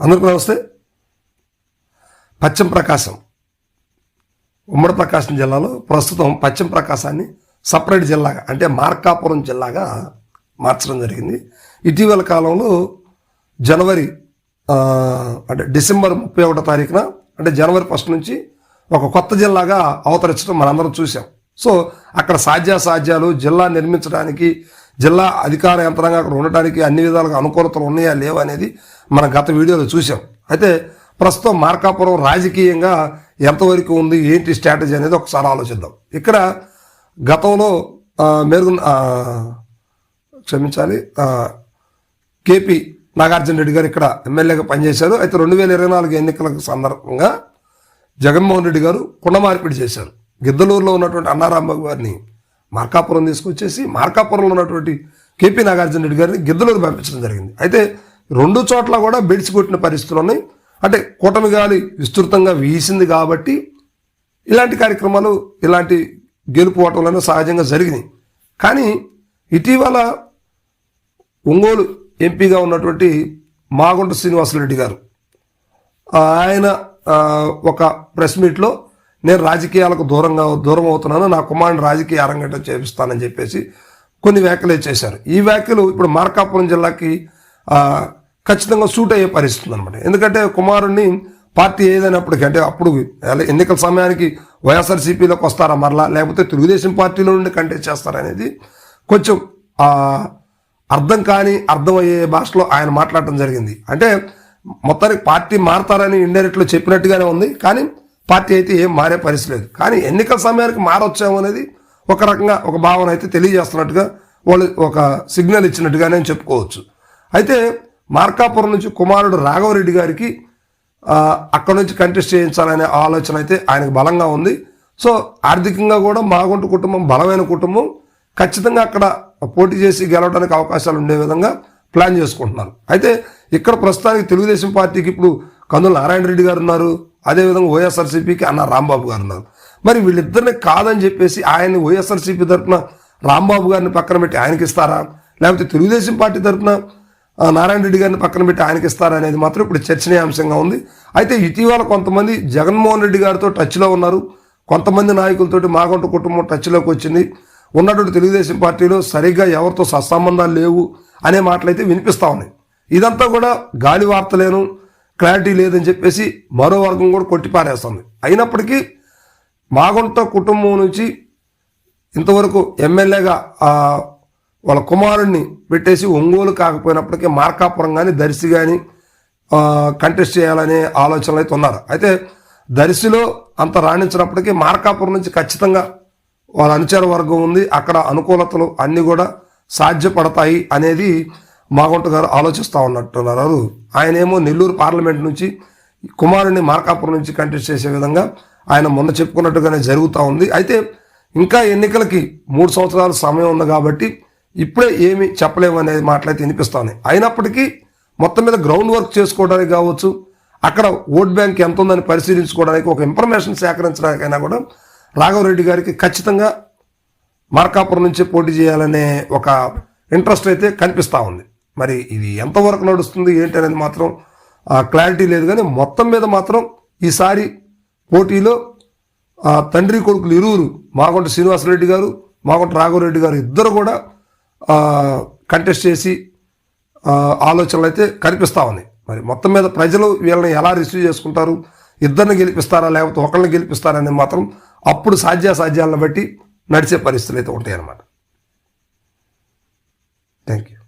అందరికీ నమస్తే. పశ్చిమ ప్రకాశం. ఉమ్మడి ప్రకాశం జిల్లాలో ప్రస్తుతం పశ్చిమ ప్రకాశాన్ని సపరేట్ జిల్లాగా అంటే మార్కాపురం జిల్లాగా మార్చడం జరిగింది. ఇటీవల కాలంలో జనవరి అంటే డిసెంబర్ ముప్పై ఒకటో తారీఖున అంటే జనవరి ఫస్ట్ నుంచి ఒక కొత్త జిల్లాగా అవతరించడం మనందరం చూసాం సో అక్కడ సాధ్యాసాధ్యాలు జిల్లా నిర్మించడానికి జిల్లా అధికార యంత్రాంగం అక్కడ ఉండటానికి అన్ని విధాలుగా అనుకూలతలు ఉన్నాయా లేవా అనేది మనం గత వీడియోలో చూసాం అయితే ప్రస్తుతం మార్కాపురం రాజకీయంగా ఎంతవరకు ఉంది ఏంటి స్ట్రాటజీ అనేది ఒకసారి ఆలోచిద్దాం. ఇక్కడ గతంలో మెరుగు క్షమించాలి కేపీ నాగార్జున రెడ్డి గారు ఇక్కడ ఎమ్మెల్యేగా పనిచేశారు. అయితే రెండు వేల ఇరవై నాలుగు ఎన్నికల సందర్భంగా జగన్మోహన్ రెడ్డి గారు కుండ మార్పిడి చేశారు. గిద్దలూరులో ఉన్నటువంటి అన్నారాంబాబు గారిని మార్కాపురం తీసుకొచ్చేసి మార్కాపురంలో ఉన్నటువంటి కేపీ నాగార్జున రెడ్డి గారిని గిద్దలూరు పంపించడం జరిగింది. అయితే రెండు చోట్ల కూడా బెడిసి కొట్టిన పరిస్థితులు ఉన్నాయి. అంటే కూటమి గాలి విస్తృతంగా వీసింది కాబట్టి ఇలాంటి కార్యక్రమాలు ఇలాంటి గెలుపు ఓటములను సహజంగా జరిగినాయి. కానీ ఇటీవల ఒంగోలు ఎంపీగా ఉన్నటువంటి మాగుంట శ్రీనివాసరెడ్డి గారు ఆయన ఒక ప్రెస్ మీట్లో నేను రాజకీయాలకు దూరంగా దూరం అవుతున్నాను నా కుమారుని రాజకీయ అరంగేటం చేపిస్తానని చెప్పేసి కొన్ని వ్యాఖ్యలు చేశారు. ఈ వ్యాఖ్యలు ఇప్పుడు మార్కాపురం జిల్లాకి ఖచ్చితంగా సూట్ అయ్యే పరిస్థితుంది అనమాట ఎందుకంటే కుమారుణ్ణి పార్టీ ఏదైనప్పటికీ అంటే అప్పుడు ఎన్నికల సమయానికి వైఎస్ఆర్సీపీలోకి వస్తారా మరలా లేకపోతే తెలుగుదేశం పార్టీలో నుండి కంటెస్ట్ చేస్తారనేది కొంచెం అర్థం కాని అర్థమయ్యే భాషలో ఆయన మాట్లాడటం జరిగింది. అంటే మొత్తానికి పార్టీ మారతారని ఇండైరెక్ట్లో చెప్పినట్టుగానే ఉంది కానీ పార్టీ అయితే ఏం మారే పరిస్థితి లేదు. కానీ ఎన్నికల సమయానికి మారొచ్చాము అనేది ఒక రకంగా ఒక భావన అయితే తెలియజేస్తున్నట్టుగా వాళ్ళు ఒక సిగ్నల్ ఇచ్చినట్టుగానే చెప్పుకోవచ్చు. అయితే మార్కాపురం నుంచి కుమారుడు రాఘవరెడ్డి గారికి అక్కడ నుంచి కంటెస్ట్ చేయించాలనే ఆలోచన అయితే ఆయనకు బలంగా ఉంది. సో ఆర్థికంగా కూడా మాగుంట కుటుంబం బలమైన కుటుంబం. ఖచ్చితంగా అక్కడ పోటీ చేసి గెలవడానికి అవకాశాలు ఉండే విధంగా ప్లాన్ చేసుకుంటున్నారు. అయితే ఇక్కడ ప్రస్తుతానికి తెలుగుదేశం పార్టీకి ఇప్పుడు కందుల నారాయణ రెడ్డి గారు ఉన్నారు. అదేవిధంగా వైఎస్ఆర్సీపీకి అన్న రాంబాబు గారు ఉన్నారు. మరి వీళ్ళిద్దరిని కాదని చెప్పేసి ఆయన్ని వైఎస్ఆర్సీపీ తరఫున రాంబాబు గారిని పక్కన పెట్టి ఆయనకి ఇస్తారా లేకపోతే తెలుగుదేశం పార్టీ తరఫున నారాయణ రెడ్డి గారిని పక్కన పెట్టి ఆయనకి ఇస్తారనేది మాత్రం ఇప్పుడు చర్చనీయాంశంగా ఉంది. అయితే ఇటీవల కొంతమంది జగన్మోహన్ రెడ్డి గారితో టచ్లో ఉన్నారు. కొంతమంది నాయకులతోటి మాగంట కుటుంబం టచ్లోకి వచ్చింది. ఉన్నటువంటి తెలుగుదేశం పార్టీలో సరిగ్గా ఎవరితో సత్సంబంధాలు లేవు అనే మాటలైతే వినిపిస్తూ ఉన్నాయి. ఇదంతా కూడా గాలి వార్తలేను క్లారిటీ లేదని చెప్పేసి మరో వర్గం కూడా కొట్టిపారేస్తుంది. అయినప్పటికీ మాగుంట కుటుంబం నుంచి ఇంతవరకు ఎమ్మెల్యేగా వాళ్ళ కుమారుణ్ణి పెట్టేసి ఒంగోలు కాకపోయినప్పటికీ మార్కాపురం కానీ దర్శి కానీ కంటెస్ట్ చేయాలనే ఆలోచనలు అయితే ఉన్నారు. అయితే దర్శిలో అంత రాణించినప్పటికీ మార్కాపురం నుంచి ఖచ్చితంగా వాళ్ళ అనుచర వర్గం ఉంది. అక్కడ అనుకూలతలు అన్నీ కూడా సాధ్యపడతాయి అనేది మాగుంట గారు ఆలోచిస్తూ ఉన్నట్టున్నారు. ఆయన ఏమో నెల్లూరు పార్లమెంట్ నుంచి కుమారుని మార్కాపురం నుంచి కంటెస్ట్ చేసే విధంగా ఆయన మొన్న చెప్పుకున్నట్టుగానే జరుగుతూ ఉంది. అయితే ఇంకా ఎన్నికలకి మూడు సంవత్సరాల సమయం ఉంది కాబట్టి ఇప్పుడే ఏమి చెప్పలేము అనేది మాటలైతే వినిపిస్తాను అయినప్పటికీ మొత్తం మీద గ్రౌండ్ వర్క్ చేసుకోవడానికి కావచ్చు అక్కడ ఓట్ బ్యాంక్ ఎంత ఉందని పరిశీలించుకోవడానికి ఒక ఇన్ఫర్మేషన్ సేకరించడానికైనా కూడా రాఘవరెడ్డి గారికి ఖచ్చితంగా మార్కాపురం నుంచి పోటీ చేయాలనే ఒక ఇంట్రెస్ట్ అయితే కనిపిస్తూ ఉంది. మరి ఇది ఎంతవరకు నడుస్తుంది ఏంటి అనేది మాత్రం క్లారిటీ లేదు. కానీ మొత్తం మీద మాత్రం ఈసారి పోటీలో తండ్రి కొడుకులు ఇరువురు మాగుంట శ్రీనివాసరెడ్డి గారు మాగుంట రాఘవరెడ్డి గారు ఇద్దరు కూడా కంటెస్ట్ చేసి ఆలోచనలు అయితే కనిపిస్తూ ఉన్నాయి. మరి మొత్తం మీద ప్రజలు వీళ్ళని ఎలా రిసీవ్ చేసుకుంటారు? ఇద్దరిని గెలిపిస్తారా? లేకపోతే ఒకరిని గెలిపిస్తారా అనేది మాత్రం అప్పుడు సాధ్యాసాధ్యాలను బట్టి నడిచే పరిస్థితులు అయితే ఉంటాయన్నమాట. Thank you